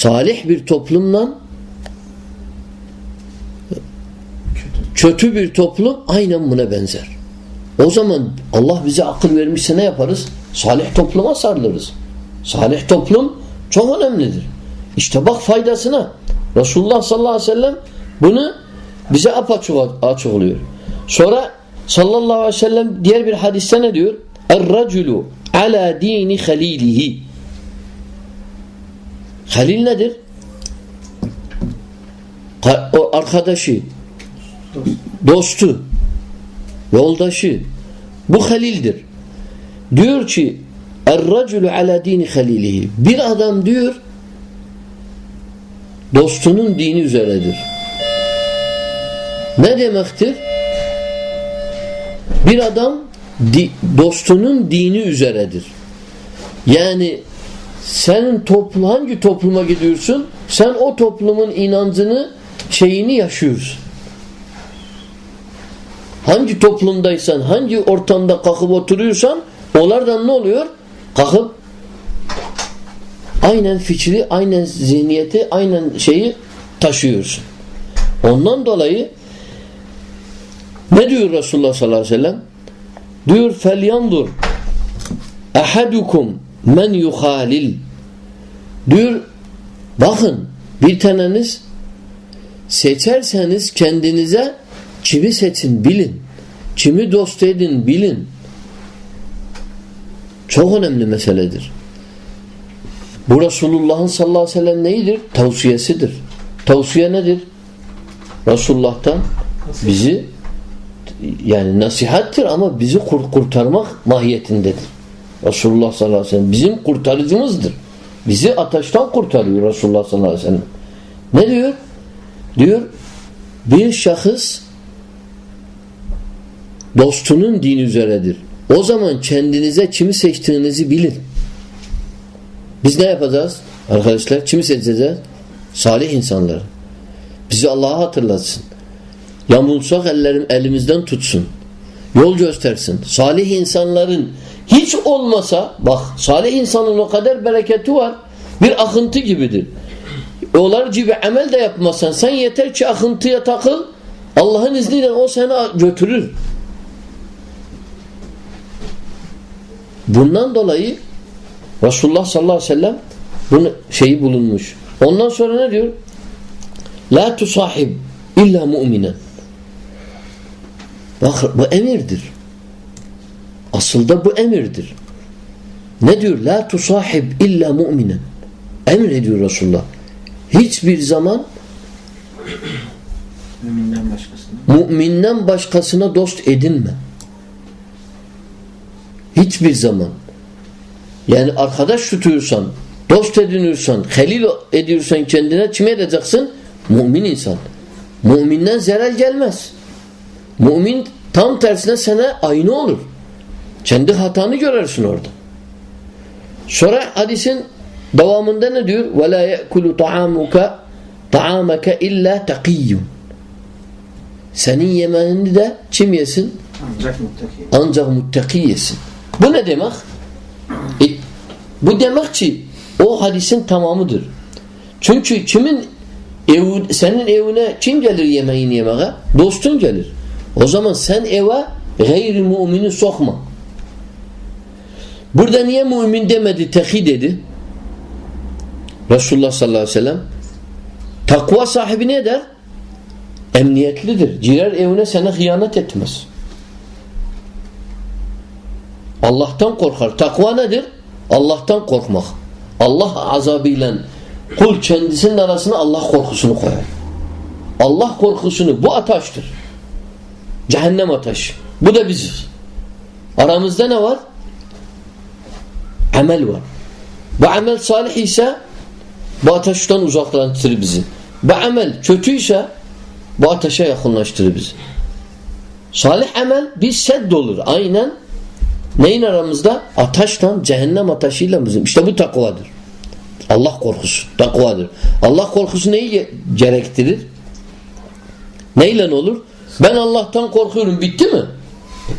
salih bir toplumla kötü bir toplum aynen buna benzer. O zaman Allah bize akıl vermişse ne yaparız? Salih topluma sarılırız. Salih toplum çok önemlidir. İşte bak faydasına. Resulullah sallallahu aleyhi ve sellem bunu bize apaçık açıklıyor. Sonra sallallahu aleyhi ve sellem diğer bir hadiste ne diyor? Er-raculu ala dini halilihi. Halil nedir? O arkadaşı, dostu, yoldaşı. Bu halildir. Diyor ki Er-raculu ala dini halilihi. Bir adam diyor dostunun dini üzeredir. Ne demektir? Bir adam di, dostunun dini üzeredir. Yani senin toplum hangi topluma gidiyorsun? Sen o toplumun inancını şeyini yaşıyorsun. Hangi toplumdaysan, hangi ortamda kalkıp oturuyorsan onlardan ne oluyor? Kalkıp aynen fikri, aynen zihniyeti, aynen şeyi taşıyorsun. Ondan dolayı ne diyor Resulullah sallallahu aleyhi ve sellem? Diyor felyandur ahadukum men yuhalil diyor bakın bir taneniz seçerseniz kendinize kimi seçin bilin. Kimi dost edin bilin. Çok önemli meseledir. Bu Resulullah'ın sallallahu aleyhi ve sellem neyidir? Tavsiyesidir. Tavsiye nedir? Resulullah'tan bizi yani nasihattir ama bizi kurtarmak mahiyetindedir. Resulullah sallallahu aleyhi ve sellem bizim kurtarıcımızdır. Bizi ateşten kurtarıyor Resulullah sallallahu aleyhi ve sellem. Ne diyor? Diyor bir şahıs dostunun dini üzeredir. O zaman kendinize kimi seçtiğinizi bilin. Biz ne yapacağız? Arkadaşlar kimi seçeceğiz? Salih insanları. Bizi Allah'a hatırlatsın. Yamulsak ellerim elimizden tutsun. Yol göstersin. Salih insanların hiç olmasa bak salih insanın o kadar bereketi var. Bir akıntı gibidir. Onlar gibi amel de yapmasan sen yeter ki akıntıya takıl Allah'ın izniyle o seni götürür. Bundan dolayı Resulullah sallallahu aleyhi ve sellem bunu şeyi bulunmuş. Ondan sonra ne diyor? La tusahib illa mu'minen. Bak bu emirdir. Aslında bu emirdir. Ne diyor? La tusahib illa mu'minen. Emir ediyor Resulullah. Hiçbir zaman müminden başkasına müminden başkasına dost edinme. Hiçbir zaman. Yani arkadaş tutuyorsan, dost ediniyorsan, helil ediyorsan kendine kime edeceksin? Mümin insan. Müminden zarar gelmez. Mümin tam tersine sana aynı olur. Kendi hatanı görürsün orada. Sonra hadisin devamında ne diyor? وَلَا يَأْكُلُ طَعَامُكَ طَعَامَكَ اِلَّا تَقِيٌّ Senin yemeğini de kim yesin? ancak muttaki. Ancak muttaki yesin. Bu ne demek? E, bu demek ki o hadisin tamamıdır. Çünkü kimin ev, senin evine kim gelir yemeğini yemeğe? Dostun gelir. O zaman sen eve gayri mümini sokma. Burada niye mümin demedi, tehi dedi? Resulullah sallallahu aleyhi ve sellem takva sahibi ne der? Emniyetlidir. Girer evine sana hıyanet etmez. Allah'tan korkar. Takva nedir? Allah'tan korkmak. Allah azabıyla kul kendisinin arasına Allah korkusunu koyar. Allah korkusunu bu ataştır. Cehennem ateşi. Bu da biziz. Aramızda ne var? Amel var. Bu amel salih ise bu ateşten uzaklaştırır bizi. Bu amel kötü ise bu ateşe yakınlaştırır bizi. Salih amel bir sedd olur. Aynen neyin aramızda? Ataştan, cehennem ateşiyle bizim. İşte bu takvadır. Allah korkusu. Takvadır. Allah korkusu neyi gerektirir? Neyle olur? Ben Allah'tan korkuyorum. Bitti mi?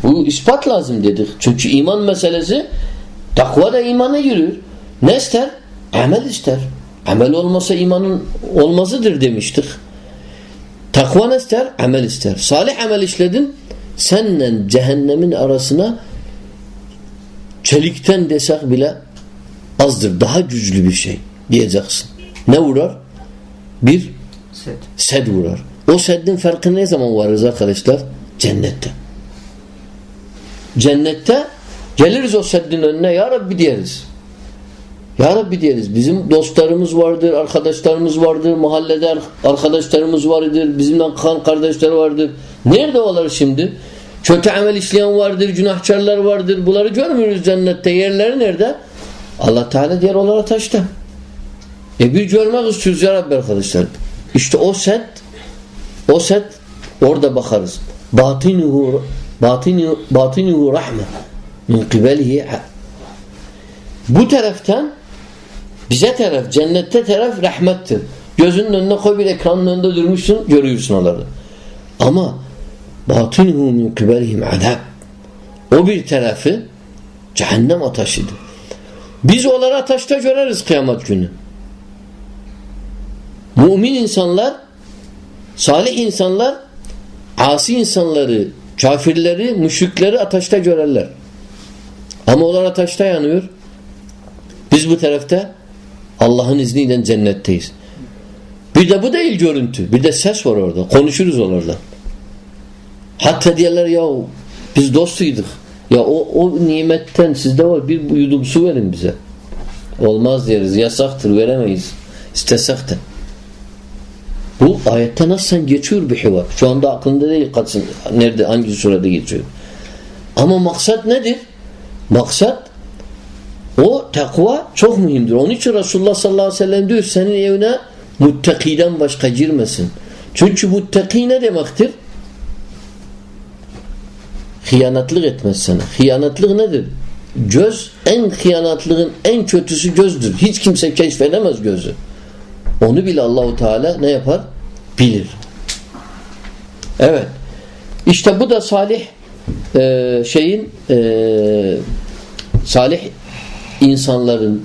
Bu ispat lazım dedik. Çünkü iman meselesi takva da imana giriyor. Ne ister? Amel ister. Amel olmasa imanın olmazıdır demiştik. Takva ne ister? Amel ister. Salih amel işledin senle cehennemin arasına çelikten desek bile azdır. Daha güçlü bir şey diyeceksin. Ne vurar? Bir Set. sed vurar. O seddin farkı ne zaman varız arkadaşlar? Cennette. Cennette geliriz o seddin önüne ya Rabbi diyeriz. Ya Rabbi diyeriz. Bizim dostlarımız vardır, arkadaşlarımız vardır, mahallede arkadaşlarımız vardır, bizimle kan kardeşler vardır. Nerede olar şimdi? Kötü amel işleyen vardır, günahkarlar vardır. Bunları görmüyoruz cennette. Yerleri nerede? Allah Teala diğer onlara taşta. E bir görmek istiyoruz ya Rabbi arkadaşlar. İşte o set o set orada bakarız. Batinuhu batinuhu, batinuhu rahme min kibelihi bu taraftan bize taraf, cennette taraf rahmettir. Gözünün önüne koy bir ekranın önünde durmuşsun, görüyorsun onları. Ama batinuhu min kibelihim azab. O bir tarafı cehennem ateşidir. Biz onları ateşte göreriz kıyamet günü. Mümin insanlar, salih insanlar, asi insanları, kafirleri, müşrikleri ateşte görerler. Ama onlar ateşte yanıyor. Biz bu tarafta Allah'ın izniyle cennetteyiz. Bir de bu değil görüntü. Bir de ses var orada. Konuşuruz orada. Hatta diyorlar ya biz dostuyduk. Ya o, o nimetten sizde var bir yudum su verin bize. Olmaz deriz. Yasaktır veremeyiz. İstesek de. Bu ayette nasıl geçiyor bir hivar. Şu anda aklında değil katsın. Nerede hangi surede geçiyor. Ama maksat nedir? Maksat o takva çok mühimdir. Onun için Resulullah sallallahu aleyhi ve sellem diyor senin evine muttakiden başka girmesin. Çünkü muttaki ne demektir? Hıyanatlık etmez sana. Hıyanatlık nedir? Göz en hıyanatlığın en kötüsü gözdür. Hiç kimse keşfedemez gözü. Onu bile Allahu Teala ne yapar? Bilir. Evet. İşte bu da salih e, şeyin e, salih insanların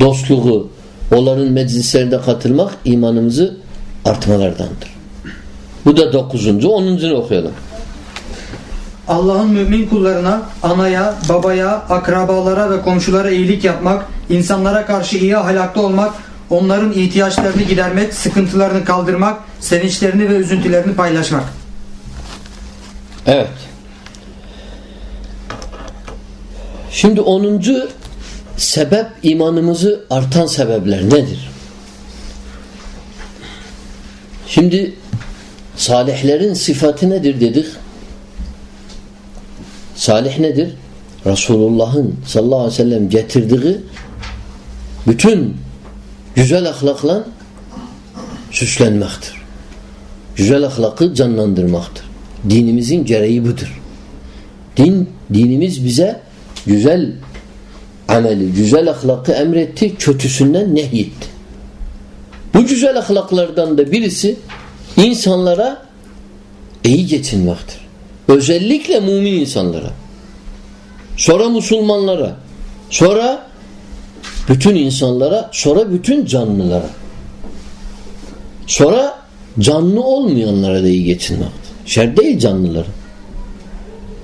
dostluğu, onların meclislerinde katılmak imanımızı artmalardandır. Bu da dokuzuncu. Onuncunu okuyalım. Allah'ın mümin kullarına, anaya, babaya, akrabalara ve komşulara iyilik yapmak, insanlara karşı iyi ahlaklı olmak, onların ihtiyaçlarını gidermek, sıkıntılarını kaldırmak, sevinçlerini ve üzüntülerini paylaşmak. Evet. Şimdi onuncu sebep imanımızı artan sebepler nedir? Şimdi salihlerin sıfatı nedir dedik? Salih nedir? Resulullah'ın sallallahu aleyhi ve sellem getirdiği bütün güzel ahlakla süslenmektir. Güzel ahlakı canlandırmaktır. Dinimizin gereği budur. Din, dinimiz bize güzel ameli, güzel ahlakı emretti, kötüsünden nehyetti. Bu güzel ahlaklardan da birisi insanlara iyi geçinmektir. Özellikle mümin insanlara. Sonra Müslümanlara. Sonra bütün insanlara. Sonra bütün canlılara. Sonra canlı olmayanlara da iyi geçinmektir. Şer değil canlılara.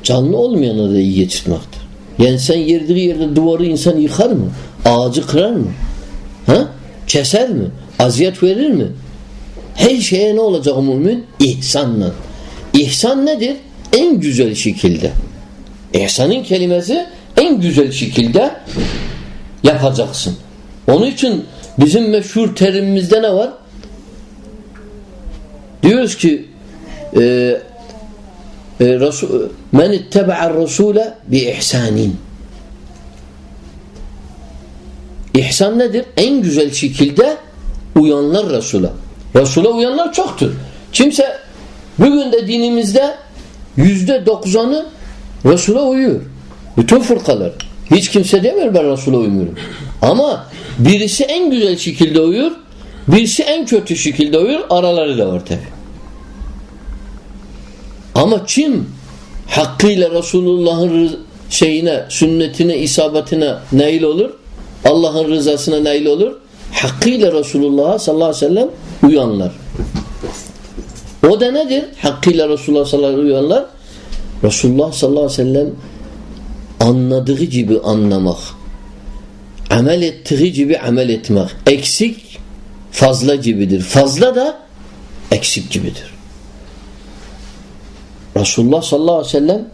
Canlı olmayanlara da iyi geçirmektir. Yani sen yerdiği yerde duvarı insan yıkar mı? Ağacı kırar mı? Ha? Keser mi? Aziyet verir mi? Her şeye ne olacak mümin? İhsanla. İhsan nedir? En güzel şekilde. İhsanın kelimesi en güzel şekilde yapacaksın. Onun için bizim meşhur terimimizde ne var? Diyoruz ki e, e, Resul, men ittebe'ar rasule bi ihsanin. İhsan nedir? En güzel şekilde uyanlar Resul'a. Resul'a uyanlar çoktur. Kimse bugün de dinimizde yüzde doksanı Resul'a uyuyor. Bütün fırkalar. Hiç kimse demiyor ben Resul'a uymuyorum. Ama birisi en güzel şekilde uyuyor, birisi en kötü şekilde uyuyor, araları da var tabi. Ama kim hakkıyla Resulullah'ın şeyine, sünnetine, isabetine nail olur, Allah'ın rızasına nail olur, hakkıyla Resulullah'a sallallahu aleyhi ve sellem uyanlar. O da nedir? Hakkıyla Resulullah sallallahu aleyhi ve sellem uyanlar. Resulullah sallallahu aleyhi ve sellem anladığı gibi anlamak. Amel ettiği gibi amel etmek. Eksik fazla gibidir. Fazla da eksik gibidir. Resulullah sallallahu aleyhi ve sellem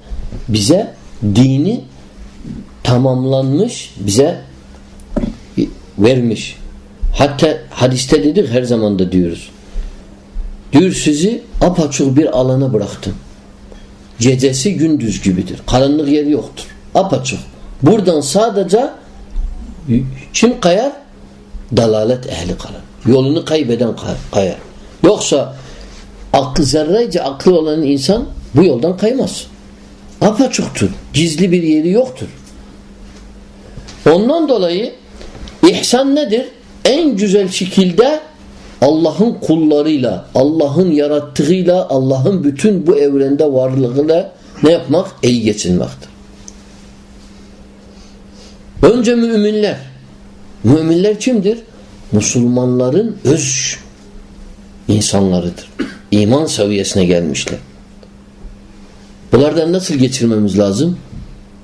bize dini tamamlanmış bize vermiş. Hatta hadiste dedik her zaman da diyoruz. Diyor sizi apaçık bir alana bıraktım. Gecesi gündüz gibidir. Karanlık yeri yoktur. Apaçık. Buradan sadece kim kayar? Dalalet ehli karar. Yolunu kaybeden kayar. Yoksa aklı zerrece aklı olan insan bu yoldan kaymaz. Apaçuktur. Gizli bir yeri yoktur. Ondan dolayı ihsan nedir? En güzel şekilde Allah'ın kullarıyla, Allah'ın yarattığıyla, Allah'ın bütün bu evrende varlığıyla ne yapmak? İyi geçinmektir. Önce müminler. Müminler kimdir? Müslümanların öz insanlarıdır. İman seviyesine gelmişler. Bunlardan nasıl geçirmemiz lazım?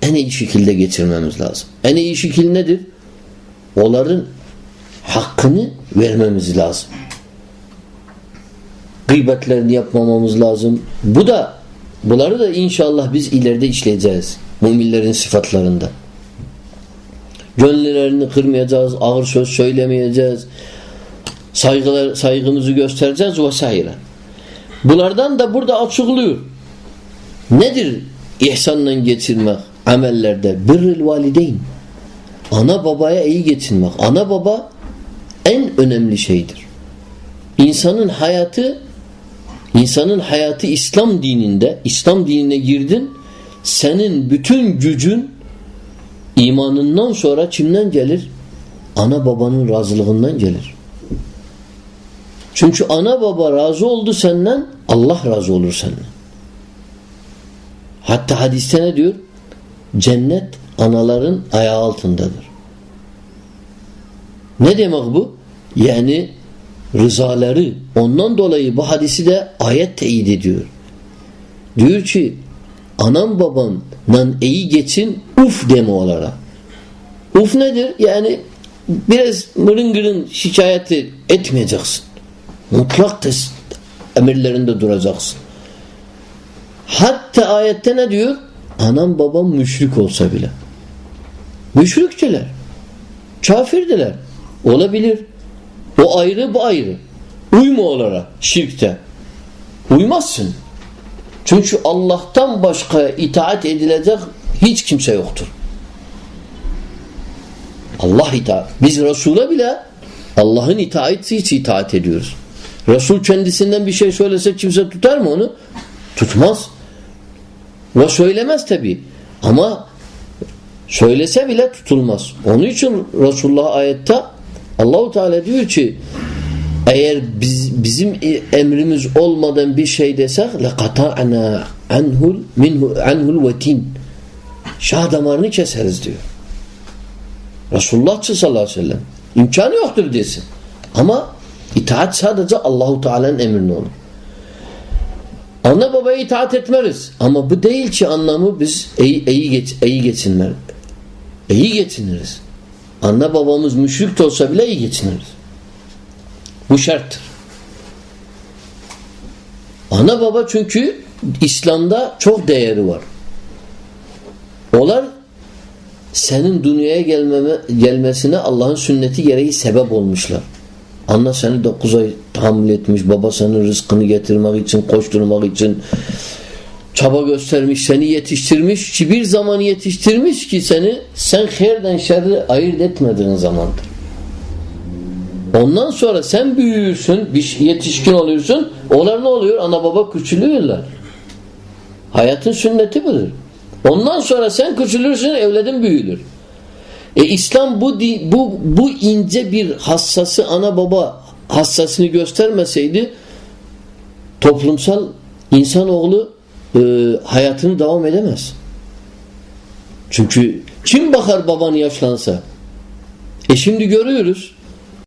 En iyi şekilde geçirmemiz lazım. En iyi şekil nedir? Onların hakkını vermemiz lazım. Gıybetlerini yapmamamız lazım. Bu da bunları da inşallah biz ileride işleyeceğiz. Müminlerin sıfatlarında. Gönüllerini kırmayacağız, ağır söz söylemeyeceğiz. Saygılar, saygımızı göstereceğiz vesaire. Bunlardan da burada açıklıyor. Nedir ihsanla geçirmek amellerde? Birril valideyn. Ana babaya iyi geçinmek. Ana baba en önemli şeydir. İnsanın hayatı insanın hayatı İslam dininde İslam dinine girdin senin bütün gücün imanından sonra kimden gelir? Ana babanın razılığından gelir. Çünkü ana baba razı oldu senden Allah razı olur senden. Hatta hadiste ne diyor? Cennet anaların ayağı altındadır. Ne demek bu? Yani rızaları ondan dolayı bu hadisi de ayet teyit ediyor. Diyor ki anam babanla iyi geçin uf deme olarak. Uf nedir? Yani biraz mırıngırın şikayeti etmeyeceksin. Mutlak emirlerinde duracaksın. Hatta ayette ne diyor? Anam babam müşrik olsa bile. Müşrikçiler. Kafirdiler. Olabilir. O ayrı bu ayrı. Uyma olarak şirkte. Uymazsın. Çünkü Allah'tan başka itaat edilecek hiç kimse yoktur. Allah itaat. Biz Resul'e bile Allah'ın itaati için itaat ediyoruz. Resul kendisinden bir şey söylese kimse tutar mı onu? Tutmaz. Ve söylemez tabi. Ama söylese bile tutulmaz. Onun için Resulullah ayette Allahu Teala diyor ki eğer biz, bizim emrimiz olmadan bir şey desek la kata'na anhul minhu anhul vetin. Şah damarını keseriz diyor. Resulullah sallallahu aleyhi ve sellem imkanı yoktur desin. Ama itaat sadece Allahu Teala'nın emrine olur. Anne babaya itaat etmeriz. Ama bu değil ki anlamı biz iyi, iyi, geç, iyi geçinler. İyi geçiniriz. Anne babamız müşrik de olsa bile iyi geçiniriz. Bu şarttır. Ana baba çünkü İslam'da çok değeri var. Onlar senin dünyaya gelmeme, gelmesine Allah'ın sünneti gereği sebep olmuşlar. Anne seni 9 ay tahammül etmiş. Baba senin rızkını getirmek için, koşturmak için çaba göstermiş, seni yetiştirmiş ki bir zaman yetiştirmiş ki seni sen herden şerri ayırt etmediğin zamandır. Ondan sonra sen büyüyorsun, bir yetişkin oluyorsun. Onlar ne oluyor? Ana baba küçülüyorlar. Hayatın sünneti budur. Ondan sonra sen küçülürsün, evladın büyülür. E İslam bu bu bu ince bir hassası ana baba hassasını göstermeseydi toplumsal insanoğlu e, hayatını devam edemez. Çünkü kim bakar baban yaşlansa? E şimdi görüyoruz.